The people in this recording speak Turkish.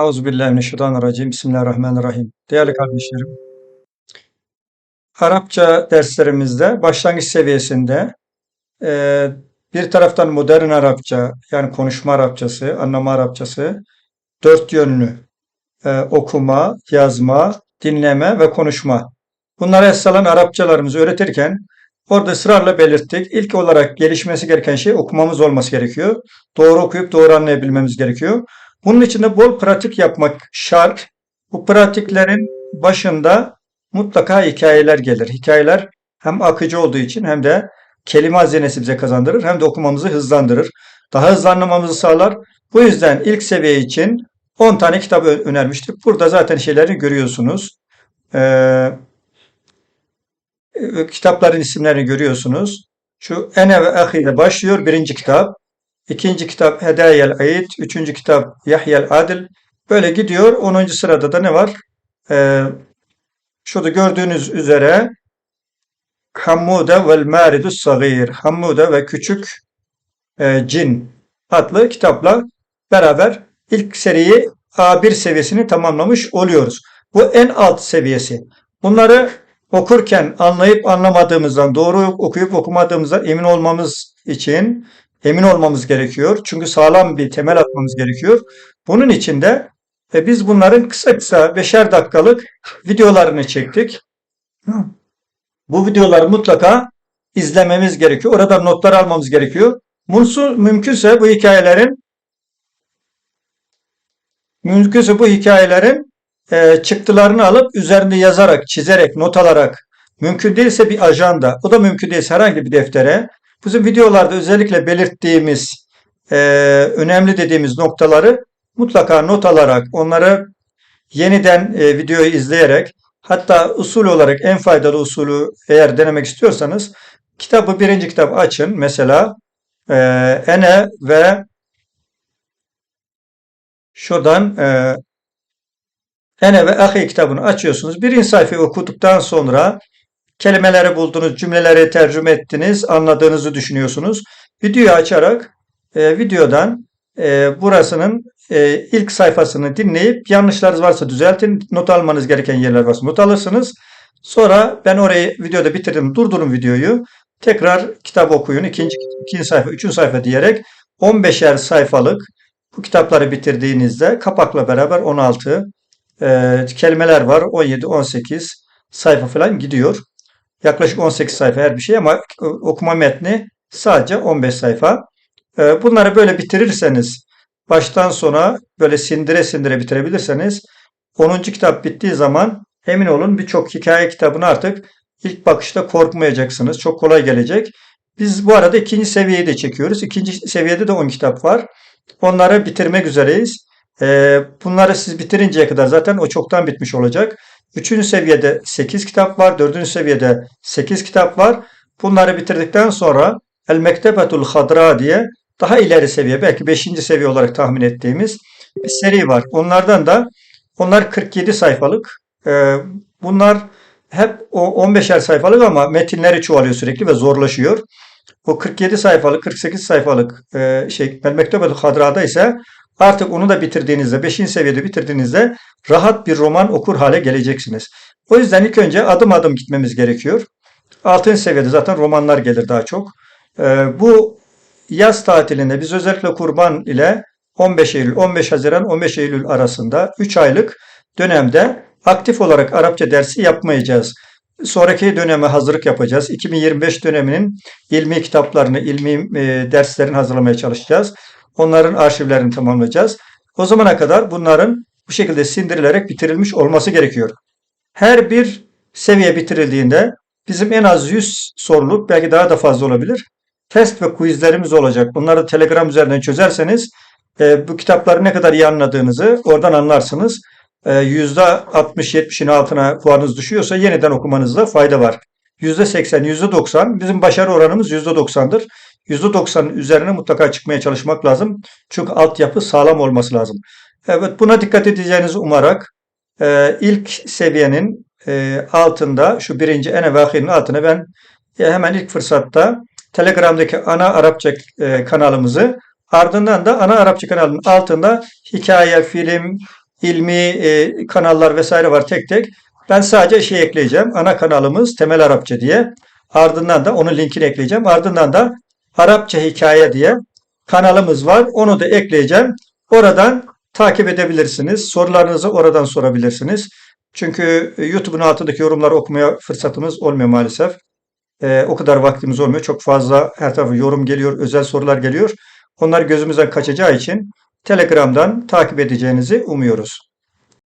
Euzubillahimineşşeytanirracim. Bismillahirrahmanirrahim. Değerli kardeşlerim, Arapça derslerimizde başlangıç seviyesinde e, bir taraftan modern Arapça yani konuşma Arapçası, anlama Arapçası, dört yönlü e, okuma, yazma, dinleme ve konuşma. Bunlara esas alan Arapçalarımızı öğretirken orada ısrarla belirttik. İlk olarak gelişmesi gereken şey okumamız olması gerekiyor. Doğru okuyup doğru anlayabilmemiz gerekiyor. Bunun için de bol pratik yapmak şart. Bu pratiklerin başında mutlaka hikayeler gelir. Hikayeler hem akıcı olduğu için hem de kelime hazinesi bize kazandırır hem de okumamızı hızlandırır. Daha hızlı anlamamızı sağlar. Bu yüzden ilk seviye için 10 tane kitap önermiştik. Burada zaten şeyleri görüyorsunuz. Ee, e, kitapların isimlerini görüyorsunuz. Şu Ene ve Ahi ile başlıyor birinci kitap. İkinci kitap Hedayel Aid. Üçüncü kitap Yahyel Adil. Böyle gidiyor. Onuncu sırada da ne var? Ee, şurada gördüğünüz üzere Hammude vel Maridus Sagir. Hammude ve Küçük e, Cin adlı kitapla beraber ilk seriyi A1 seviyesini tamamlamış oluyoruz. Bu en alt seviyesi. Bunları okurken anlayıp anlamadığımızdan, doğru okuyup okumadığımızdan emin olmamız için emin olmamız gerekiyor. Çünkü sağlam bir temel atmamız gerekiyor. Bunun için de e, biz bunların kısa kısa beşer dakikalık videolarını çektik. Bu videoları mutlaka izlememiz gerekiyor. Orada notlar almamız gerekiyor. Mümkünse, mümkünse bu hikayelerin mümkünse bu hikayelerin e, çıktılarını alıp üzerinde yazarak, çizerek, not alarak mümkün değilse bir ajanda, o da mümkün değilse herhangi bir deftere bizim videolarda özellikle belirttiğimiz e, önemli dediğimiz noktaları mutlaka not alarak, onları yeniden e, videoyu izleyerek hatta usul olarak en faydalı usulü eğer denemek istiyorsanız kitabı birinci kitabı açın. Mesela e, ene ve şuradan e, Ene ve Ahi kitabını açıyorsunuz. Birinci sayfayı okuduktan sonra kelimeleri buldunuz, cümleleri tercüme ettiniz, anladığınızı düşünüyorsunuz. Videoyu açarak e, videodan e, burasının e, ilk sayfasını dinleyip yanlışlarınız varsa düzeltin. Not almanız gereken yerler varsa not alırsınız. Sonra ben orayı videoda bitirdim. Durdurun videoyu. Tekrar kitap okuyun. İkinci, ikinci sayfa, üçüncü sayfa diyerek 15'er sayfalık bu kitapları bitirdiğinizde kapakla beraber 16 e, kelimeler var. 17, 18 sayfa falan gidiyor. Yaklaşık 18 sayfa her bir şey ama okuma metni sadece 15 sayfa. E, bunları böyle bitirirseniz baştan sona böyle sindire sindire bitirebilirseniz 10. kitap bittiği zaman emin olun birçok hikaye kitabını artık ilk bakışta korkmayacaksınız. Çok kolay gelecek. Biz bu arada ikinci seviyeyi de çekiyoruz. İkinci seviyede de 10 kitap var. Onları bitirmek üzereyiz. Ee, bunları siz bitirinceye kadar zaten o çoktan bitmiş olacak. Üçüncü seviyede 8 kitap var. Dördüncü seviyede 8 kitap var. Bunları bitirdikten sonra El Mektebetul Hadra diye daha ileri seviye belki 5. seviye olarak tahmin ettiğimiz bir seri var. Onlardan da onlar 47 sayfalık. Ee, bunlar hep o 15'er sayfalık ama metinleri çoğalıyor sürekli ve zorlaşıyor. O 47 sayfalık, 48 sayfalık e, şey El Mektebetul Hadra'da ise Artık onu da bitirdiğinizde, 5. seviyede bitirdiğinizde rahat bir roman okur hale geleceksiniz. O yüzden ilk önce adım adım gitmemiz gerekiyor. 6. seviyede zaten romanlar gelir daha çok. Ee, bu yaz tatilinde biz özellikle kurban ile 15 Eylül, 15 Haziran, 15 Eylül arasında 3 aylık dönemde aktif olarak Arapça dersi yapmayacağız. Sonraki döneme hazırlık yapacağız. 2025 döneminin ilmi kitaplarını, ilmi e, derslerini hazırlamaya çalışacağız. Onların arşivlerini tamamlayacağız. O zamana kadar bunların bu şekilde sindirilerek bitirilmiş olması gerekiyor. Her bir seviye bitirildiğinde bizim en az 100 soruluk belki daha da fazla olabilir. Test ve quizlerimiz olacak. Bunları Telegram üzerinden çözerseniz e, bu kitapları ne kadar iyi anladığınızı oradan anlarsınız. E, %60-70'in altına puanınız düşüyorsa yeniden okumanızda fayda var. %80, %90 bizim başarı oranımız %90'dır. %90'ın üzerine mutlaka çıkmaya çalışmak lazım. Çünkü altyapı sağlam olması lazım. Evet buna dikkat edeceğinizi umarak e, ilk seviyenin e, altında şu birinci ene vahinin altına ben e, hemen ilk fırsatta Telegram'daki ana Arapça e, kanalımızı ardından da ana Arapça kanalının altında hikaye, film, ilmi e, kanallar vesaire var tek tek. Ben sadece şey ekleyeceğim. Ana kanalımız Temel Arapça diye. Ardından da onun linkini ekleyeceğim. Ardından da Arapça Hikaye diye kanalımız var. Onu da ekleyeceğim. Oradan takip edebilirsiniz. Sorularınızı oradan sorabilirsiniz. Çünkü YouTube'un altındaki yorumları okumaya fırsatımız olmuyor maalesef. Ee, o kadar vaktimiz olmuyor. Çok fazla her tarafı yorum geliyor, özel sorular geliyor. Onlar gözümüzden kaçacağı için Telegram'dan takip edeceğinizi umuyoruz.